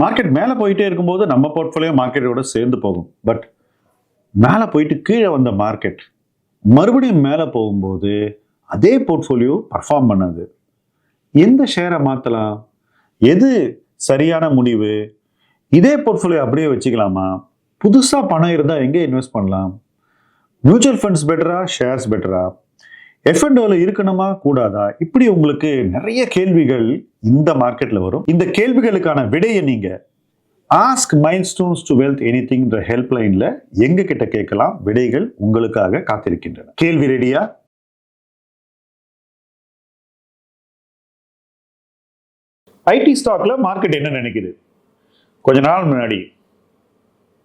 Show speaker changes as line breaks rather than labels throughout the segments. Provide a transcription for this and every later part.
Market மேலே போயிட்டே இருக்கும்போது நம்ம போர்ட்ஃபோலியோ மார்க்கெட்டோட சேர்ந்து போகும். பட் மேலே போயிட்டு கீழே வந்த மார்க்கெட் மறுபடியும் மேலே போகும்போது அதே போர்ட்ஃபோலியோ பர்ஃபார்ம் பண்ணாது. எந்த ஷேரை மாற்றலாம் எது சரியான முடிவு? இதே போர்ட்ஃபோலியோ அப்படியே வச்சுக்கலாமா? புதுசாக பணம் இருந்தால் எங்கே இன்வெஸ்ட் பண்ணலாம்? மியூச்சுவல் ஃபண்ட்ஸ் பெட்டரா ஷேர்ஸ் பெட்டரா எஃப்என்டோவில் இருக்கணுமா? கூடாதா? இப்படி உங்களுக்கு நிறைய கேள்விகள் இந்த மார்க்கெட்டில் வரும். இந்த கேள்விகளுக்கான விடையை நீங்கள் ask milestones to wealth any திங்ன்ற ஹெல்ப்லைனில் எங்க கிட்ட கேட்கலாம். விடைகள் உங்களுக்காக காத்திருக்கின்றன. கேள்வி ரெடியா ஐடி ஸ்டாக்ல மார்க்கெட் என்ன நினைக்குது? கொஞ்ச நாள் முன்னாடி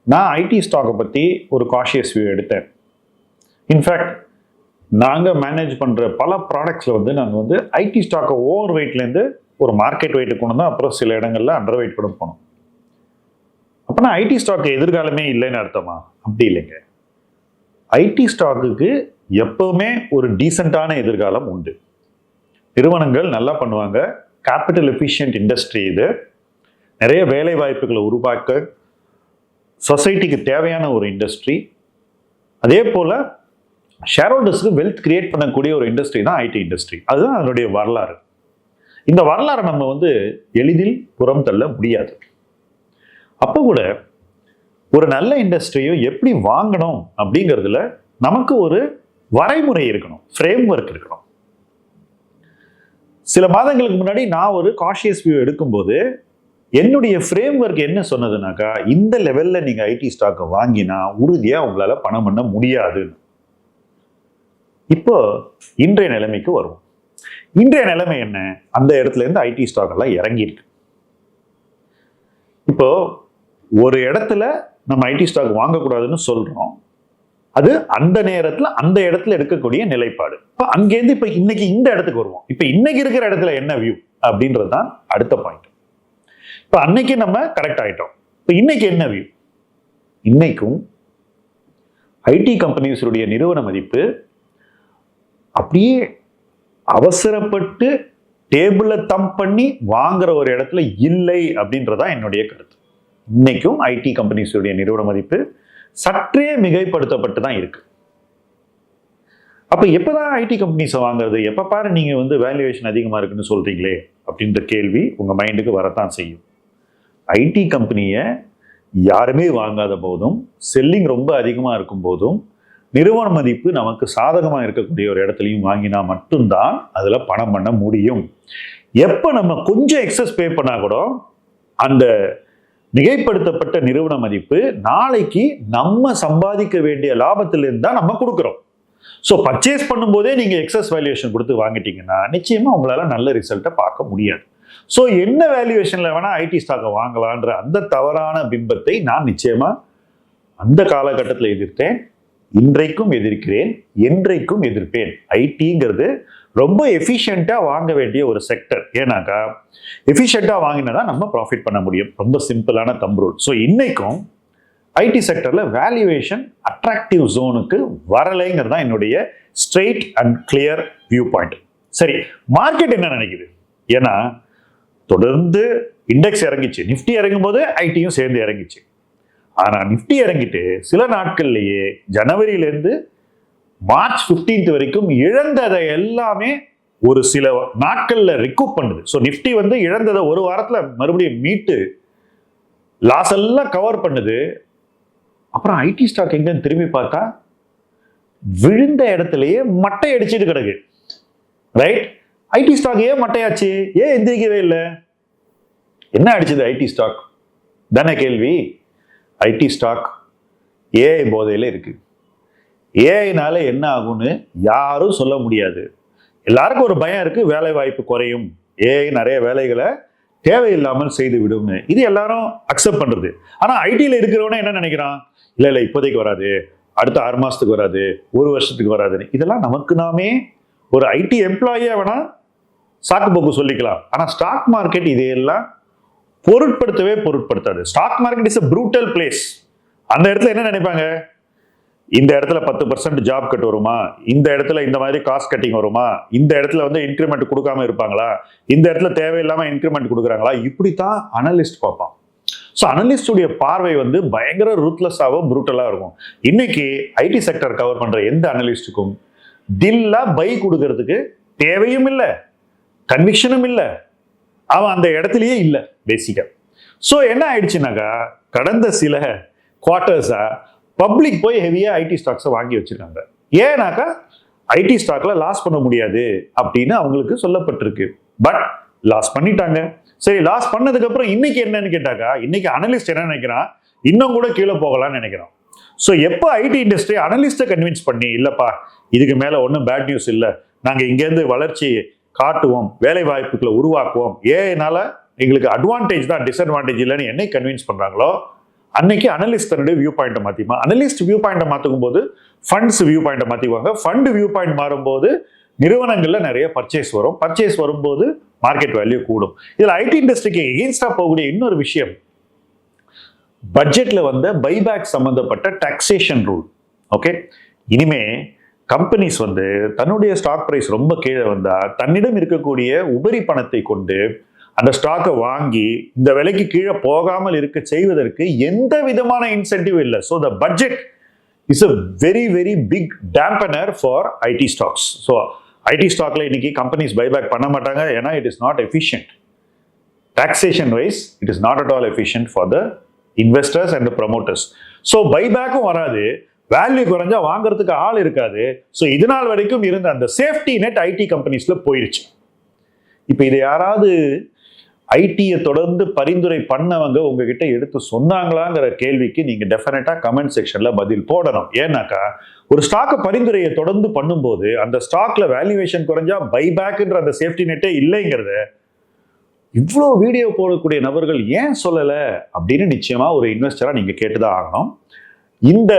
நான் ஐடி ஸ்டாக்கை பற்றி ஒரு காஷியஸ் வியூ எடுத்தேன். இன்ஃபேக்ட் நாங்கள் மேனேஜ் பண்ணுற பல ப்ராடக்ட்ஸில் வந்து நாங்கள் வந்து ஐடி ஸ்டாக்கை ஓவர் வெயிட்லேருந்து ஒரு மார்க்கெட் வெயிட்டு கொண்டு தான் அப்புறம் சில இடங்களில் அண்டர் வெயிட் கூட போனோம். அப்போனா ஐடி ஸ்டாக்கு எதிர்காலமே இல்லைன்னு அர்த்தமா? அப்படி இல்லைங்க. ஐடி ஸ்டாக்குக்கு எப்பவுமே ஒரு டீசெண்டான எதிர்காலம் உண்டு. நிறுவனங்கள் நல்லா பண்ணுவாங்க. கேபிட்டல் எஃபிஷியன்ட் இண்டஸ்ட்ரி இது. நிறைய வேலை வாய்ப்புகளை உருவாக்க சொசைட்டிக்கு தேவையான ஒரு இண்டஸ்ட்ரி அதே போல் ஷேர் ஹோல்டர்ஸ்க்கு வெல்த் கிரியேட் பண்ணக்கூடிய ஒரு இண்டஸ்ட்ரி தான் ஐடி இண்டஸ்ட்ரி அதுதான் அதனுடைய வரலாறு. இந்த வரலாறை நம்ம வந்து எளிதில் புறம் தள்ள முடியாது. அப்போ கூட ஒரு நல்ல இண்டஸ்ட்ரியை எப்படி வாங்கணும் அப்படிங்கிறதுல நமக்கு ஒரு வரைமுறை இருக்கணும் ஃப்ரேம் ஒர்க் இருக்கணும். சில மாதங்களுக்கு முன்னாடி நான் ஒரு காஷியஸ் வியூ எடுக்கும்போது என்னுடைய ஃப்ரேம் ஒர்க் என்ன சொன்னதுனாக்கா இந்த லெவல்ல நீங்கள் ஐடி ஸ்டாக்கை வாங்கினா உறுதியாக உங்களால பணம் பண்ண முடியாதுன்னு. இப்போ இன்றைய நிலைமைக்கு வருவோம். இன்றைய நிலைமை என்ன? அந்த இடத்துல இருந்து ஐடி ஸ்டாக் எல்லாம் இறங்கியிருக்கு. இப்போ ஒரு இடத்துல நம்ம ஐடி ஸ்டாக் வாங்கக்கூடாதுன்னு சொல்றோம். அது அந்த நேரத்துல அந்த இடத்துல இருக்கக்கூடிய நிலைப்பாடு. இப்போ அங்கேருந்து இப்போ இன்னைக்கு இந்த இடத்துக்கு வருவோம். இப்போ இன்னைக்கு இருக்கிற இடத்துல என்ன வியூ அப்படின்றது தான் அடுத்த பாயிண்ட் இப்போ அன்னைக்கு நம்ம கரெக்ட் ஆயிட்டோம். இப்போ இன்னைக்கு என்ன வியூ இன்னைக்கும் ஐடி கம்பெனிஸுடைய நிறுவன மதிப்பு அப்படியே அவசரப்பட்டு டேபிளை தம் பண்ணி வாங்குற ஒரு இடத்துல இல்லை அப்படின்றதான் என்னுடைய கருத்து. இன்னைக்கும் ஐடி கம்பெனிஸுடைய நிறுவன மதிப்பு சற்றே மிகைப்படுத்தப்பட்டு தான் இருக்கு. எப்போ தான் ஐடி கம்பெனிஸை வாங்குறது? எப்போ பாரு நீங்கள் வந்து வேல்யூவேஷன் அதிகமாக இருக்குன்னு சொல்கிறீங்களே அப்படின்ற கேள்வி உங்கள் மைண்டுக்கு வரத்தான் செய்யும். ஐடி கம்பெனியை யாருமே வாங்காத போதும் செல்லிங் ரொம்ப அதிகமாக இருக்கும் போதும் நிறுவன மதிப்பு நமக்கு சாதகமாக இருக்கக்கூடிய ஒரு இடத்துலையும் வாங்கினா மட்டும்தான் அதில் பணம் பண்ண முடியும். எப்போ நம்ம கொஞ்சம் எக்ஸஸ் பே பண்ணால் கூட அந்த மிகைப்படுத்தப்பட்ட நிறுவன மதிப்பு நாளைக்கு நம்ம சம்பாதிக்க வேண்டிய லாபத்திலிருந்து தான் நம்ம கொடுக்குறோம். ஸோ பர்ச்சேஸ் பண்ணும்போதே நீங்கள் எக்ஸஸ் வேல்யூவேஷன் கொடுத்து வாங்கிட்டீங்கன்னா நிச்சயமாக உங்களால் நல்ல ரிசல்ட்டை பார்க்க முடியாது. ஸோ என்ன வேல்யூவேஷனில் வேணால் ஐடி ஸ்டாக்கை வாங்கலான்ற அந்த தவறான பிம்பத்தை நான் நிச்சயமாக அந்த காலகட்டத்தில் எதிர்த்தேன். இன்றைக்கும் எதிர்க்கிறேன் என்றைக்கும் எதிர்ப்பேன். ஐடிங்கிறது ரொம்ப எஃபிஷியண்ட்டாக வாங்க வேண்டிய ஒரு செக்டர் ஏன்னாக்கா எஃபிஷியண்ட்டாக வாங்கினா தான் நம்ம ப்ராஃபிட் பண்ண முடியும். ரொம்ப சிம்பிளான தம் ரூல் ஸோ இன்னைக்கும் ஐடி செக்டரில் வேல்யூவேஷன் அட்ராக்டிவ் ஜோனுக்கு வரலைங்கிறது தான் என்னுடைய straight and clear view point சரி மார்க்கெட் என்ன நினைக்குது? ஏன்னா தொடர்ந்து இண்டெக்ஸ் இறங்கிச்சு. நிஃப்டி இறங்கும் போது ஐடியும் சேர்ந்து இறங்கிச்சு. ஆனால் நிஃப்டி இறங்கிட்டு சில நாட்கள்லேயே ஜனவரியிலேருந்து மார்ச் 15th வரைக்கும் இழந்ததை எல்லாமே ஒரு சில நாட்களில் ரிக்கூப் பண்ணுது. ஸோ நிஃப்டி வந்து இழந்ததை ஒரு வாரத்தில் மறுபடியும் மீட்டு லாஸ் எல்லாம் கவர் பண்ணுது. அப்புறம் ஐடி ஸ்டாக் எங்கன்னு திரும்பி பார்த்தா விழுந்த இடத்துலயே மட்டை அடிச்சிட்டு கிடக்கு. ரைட் ஐடி ஸ்டாக் ஏன் மட்டையாச்சு? ஏன் எந்திரிக்கவே இல்லை? என்ன அடிச்சது ஐடி ஸ்டாக் தானே கேள்வி. ஐடி ஸ்டாக் ஏஐ போதையில் இருக்குது ஏஐனால என்ன ஆகும்னு யாரும் சொல்ல முடியாது. எல்லாருக்கும் ஒரு பயம் இருக்குது வேலை வாய்ப்பு குறையும் ஏஐ நிறைய வேலைகளை தேவையில்லாமல் செய்து விடும்னு இது எல்லாரும் அக்செப்ட் பண்ணுறது ஆனால் ஐடியில் இருக்கிறவனே என்ன நினைக்கிறான்? இல்லை இல்லை இப்போதைக்கு வராது. அடுத்த ஆறு மாதத்துக்கு வராது. ஒரு வருஷத்துக்கு வராதுன்னு. இதெல்லாம் நமக்கு நாமே ஒரு ஐடி எம்ப்ளாயியாக வேணால் சாக்கு போக்கு சொல்லிக்கலாம். ஆனால் ஸ்டாக் மார்க்கெட் இதையெல்லாம் பொருட்படுத்தவே பொருட்படுத்தாது. Stock market is a brutal place அந்த இடத்துல என்ன நினைப்பாங்க? இந்த இடத்துல பத்து பர்சன்ட் ஜாப் கட் வருமா? இந்த இடத்துல இந்த மாதிரி காஸ்ட் கட்டிங் வருமா? இந்த இடத்துல வந்து இன்க்ரிமெண்ட் கொடுக்காம இருப்பாங்களா? இந்த இடத்துல தேவையில்லாம இன்க்ரிமெண்ட் கொடுக்குறாங்களா? இப்படித்தான் அனலிஸ்ட் பார்ப்பான். ஸோ அனலிஸ்டுடைய பார்வை வந்து பயங்கர ரூத்லெஸ்ஸாகவும் ப்ரூட்டலாக இருக்கும். இன்னைக்கு ஐடி செக்டர் கவர் பண்ற எந்த அனலிஸ்டுக்கும் தில்லா பை கொடுக்கறதுக்கு தேவையும் இல்லை கன்விக்ஷனும் இல்லை. அவன் அந்த இடத்துலயே இல்லை பேசிக்கா ஸோ என்ன ஆயிடுச்சுனாக்கா கடந்த சில குவார்ட்டர்ஸா பப்ளிக் போய் ஹெவியா ஐடி ஸ்டாக்ஸை வாங்கி வச்சிருக்காங்க. ஏன்னாக்கா ஐடி ஸ்டாக்ல லாஸ் பண்ண முடியாது அப்படின்னு அவங்களுக்கு சொல்லப்பட்டிருக்கு. பட் லாஸ் பண்ணிட்டாங்க. சரி லாஸ் பண்ணதுக்கு அப்புறம் இன்னைக்கு என்னன்னு கேட்டாக்கா இன்னைக்கு அனலிஸ்ட் என்ன நினைக்கிறான்? இன்னும் கூட கீழே போகலாம்னு நினைக்கிறான். ஸோ எப்போ ஐடி இண்டஸ்ட்ரி அனலிஸ்ட்டை கன்வின்ஸ் பண்ணி இல்லைப்பா இதுக்கு மேலே ஒன்றும் பேட் நியூஸ் இல்லை. நாங்கள் இங்கேருந்து வளர்ச்சி காட்டுவோம் வேலை வாய்ப்புகளை உருவாக்குவோம். ஏனால எங்களுக்கு அட்வான்டேஜ் தான் டிஸ்அட்வான்டேஜ் இல்லைன்னு என்னை கன்வின்ஸ் பண்றாங்களோ அன்னைக்கு அனலிஸ்ட் தன்னுடைய வியூ பாயிண்ட்டை மாத்திமா அனலிஸ்ட் வியூ பாயிண்ட்டை மாத்துக்கும் போது ஃபண்ட்ஸ் வியூ பாயிண்ட்டை மாத்திக்குவாங்க. ஃபண்ட் வியூ பாயிண்ட் மாறும்போது நிறுவனங்கள்ல நிறைய பர்ச்சேஸ் வரும். பர்ச்சேஸ் வரும்போது மார்க்கெட் வேல்யூ கூடும். இதுல ஐடி இண்டஸ்ட்ரிக்கு எகெயின்ஸ்டா போகக்கூடிய இன்னொரு விஷயம் பட்ஜெட்ல வந்த பைபேக் சம்பந்தப்பட்ட டாக்ஸேஷன் ரூல் ஓகே இனிமே கம்பெனிஸ் வந்து தன்னுடைய ஸ்டாக் ப்ரைஸ் ரொம்ப கீழே வந்தால் தன்னிடம் இருக்கக்கூடிய உபரி பணத்தை கொண்டு அந்த ஸ்டாக்கை வாங்கி இந்த விலைக்கு கீழே போகாமல் இருக்க செய்வதற்கு எந்த விதமான இன்சென்டிவ் இல்லை. So the budget is a very very big dampener for IT stocks so IT ஸ்டாக்ல இன்னைக்கு கம்பெனிஸ் பைபேக் பண்ண மாட்டாங்க ஏன்னா it is not efficient taxation wise it is not at all efficient for the investors and promoters so பைபேக்கும் வராது. Value குறைஞ்சா வாங்குறதுக்கு ஆள் இருக்காது. So இது நாள் வரைக்கும் இருந்த அந்த சேஃப்டி நெட் ஐடி கம்பெனிஸ்ல போயிருச்சு. இப்போ இதை யாராவது ஐடியை தொடர்ந்து பரிந்துரை பண்ணவங்க உங்ககிட்ட எடுத்து சொன்னாங்களாங்கிற கேள்விக்கு நீங்கள் டெஃபினட்டாக கமெண்ட் செக்ஷனில் பதில் போடணும். ஏன்னாக்கா ஒரு ஸ்டாக்கை பரிந்துரையை தொடர்ந்து பண்ணும்போது அந்த ஸ்டாக்ல வேல்யூவேஷன் குறைஞ்சா பைபேக்குன்ற அந்த சேஃப்டி நெட்டே இல்லைங்கிறத இவ்வளோ வீடியோ போடக்கூடிய நபர்கள் ஏன் சொல்லலை அப்படின்னு நிச்சயமாக ஒரு இன்வெஸ்ட்டராக நீங்கள் கேட்டு கேட்டுதான் ஆகணும். இந்த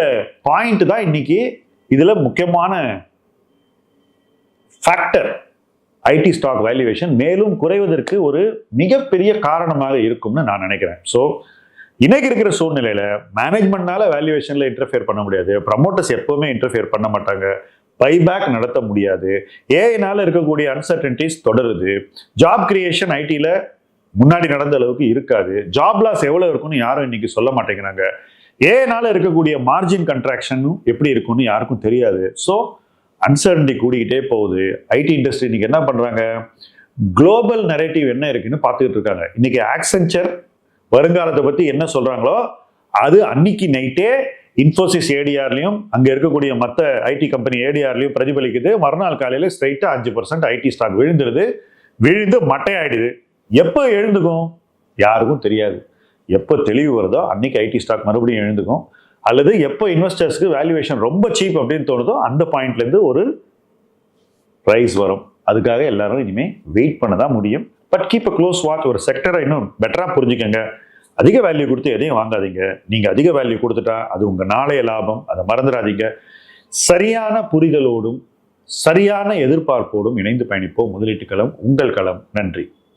பாயிண்ட் தான் இன்னைக்கு இதுல முக்கியமான ஃபேக்டர் ஐடி ஸ்டாக் வேல்யூவேஷன் மேலும் குறைவதற்கு ஒரு மிகப்பெரிய காரணமாக இருக்கும்னு நான் நினைக்கிறேன். ஸோ இன்னைக்கு இருக்கிற சூழ்நிலையில மேனேஜ்மெண்ட்னால வேல்யூவேஷன்ல இன்டர்ஃபியர் பண்ண முடியாது. ப்ரமோட்டர்ஸ் எப்பவுமே இன்டர்ஃபியர் பண்ண மாட்டாங்க. பைபேக் நடத்த முடியாது. ஏஐனால இருக்கக்கூடிய அன்சர்டன்டிஸ் தொடருது. ஜாப் கிரியேஷன் ஐடியில் முன்னாடி நடந்த அளவுக்கு இருக்காது. ஜாப் லாஸ் எவ்வளவு இருக்கும்னு யாரும் இன்னைக்கு சொல்ல மாட்டேங்கிறாங்க. ஏனால இருக்கக்கூடிய மார்ஜின் கன்ட்ராக்ஷனும் எப்படி இருக்கும்னு யாருக்கும் தெரியாது. ஸோ அன்சர்டன்டி கூடிக்கிட்டே போகுது. ஐடி இண்டஸ்ட்ரி இன்னைக்கு என்ன பண்ணுறாங்க குளோபல் நரேட்டிவ் என்ன இருக்குன்னு பார்த்துக்கிட்டு இருக்காங்க. இன்னைக்கு ஆக்சென்ச்சர் வருங்காலத்தை பற்றி என்ன சொல்கிறாங்களோ அது அன்னைக்கு நைட்டே இன்ஃபோசிஸ் ஏடிஆர்லையும் அங்கே இருக்கக்கூடிய மற்ற ஐடி கம்பெனி ஏடிஆர்லையும் பிரதிபலிக்குது. மறுநாள் காலையில் ஸ்ட்ரைட்டாக அஞ்சு பர்சன்ட் ஐடி ஸ்டாக் விழுந்துருது. விழுந்து மட்டையாயிடுது. எப்போ எழுந்துக்கும்? யாருக்கும் தெரியாது. எப்போ தெளிவு வருதோ அன்னைக்கு ஐடி ஸ்டாக் மறுபடியும் எழுந்துக்கும். அல்லது எப்போ இன்வெஸ்டர்ஸ்க்கு வேல்யூவேஷன் ரொம்ப சீப் அப்படின்னு தோணுதோ அந்த பாயிண்ட்லேருந்து ஒரு ப்ரைஸ் வரும். அதுக்காக எல்லாரும் இனிமேல் வெயிட் பண்ண தான் முடியும். But keep a close watch ஒரு செக்டரை இன்னும் பெட்டராக புரிஞ்சுக்கோங்க. அதிக வேல்யூ கொடுத்து எதையும் வாங்காதீங்க. நீங்கள் அதிக வேல்யூ கொடுத்துட்டா அது உங்கள் நாளைய லாபம். அதை மறந்துடாதீங்க. சரியான புரிதலோடும் சரியான எதிர்பார்ப்போடும் இணைந்து பயணிப்போம். முதலீட்டு களம் உங்கள் களம். நன்றி.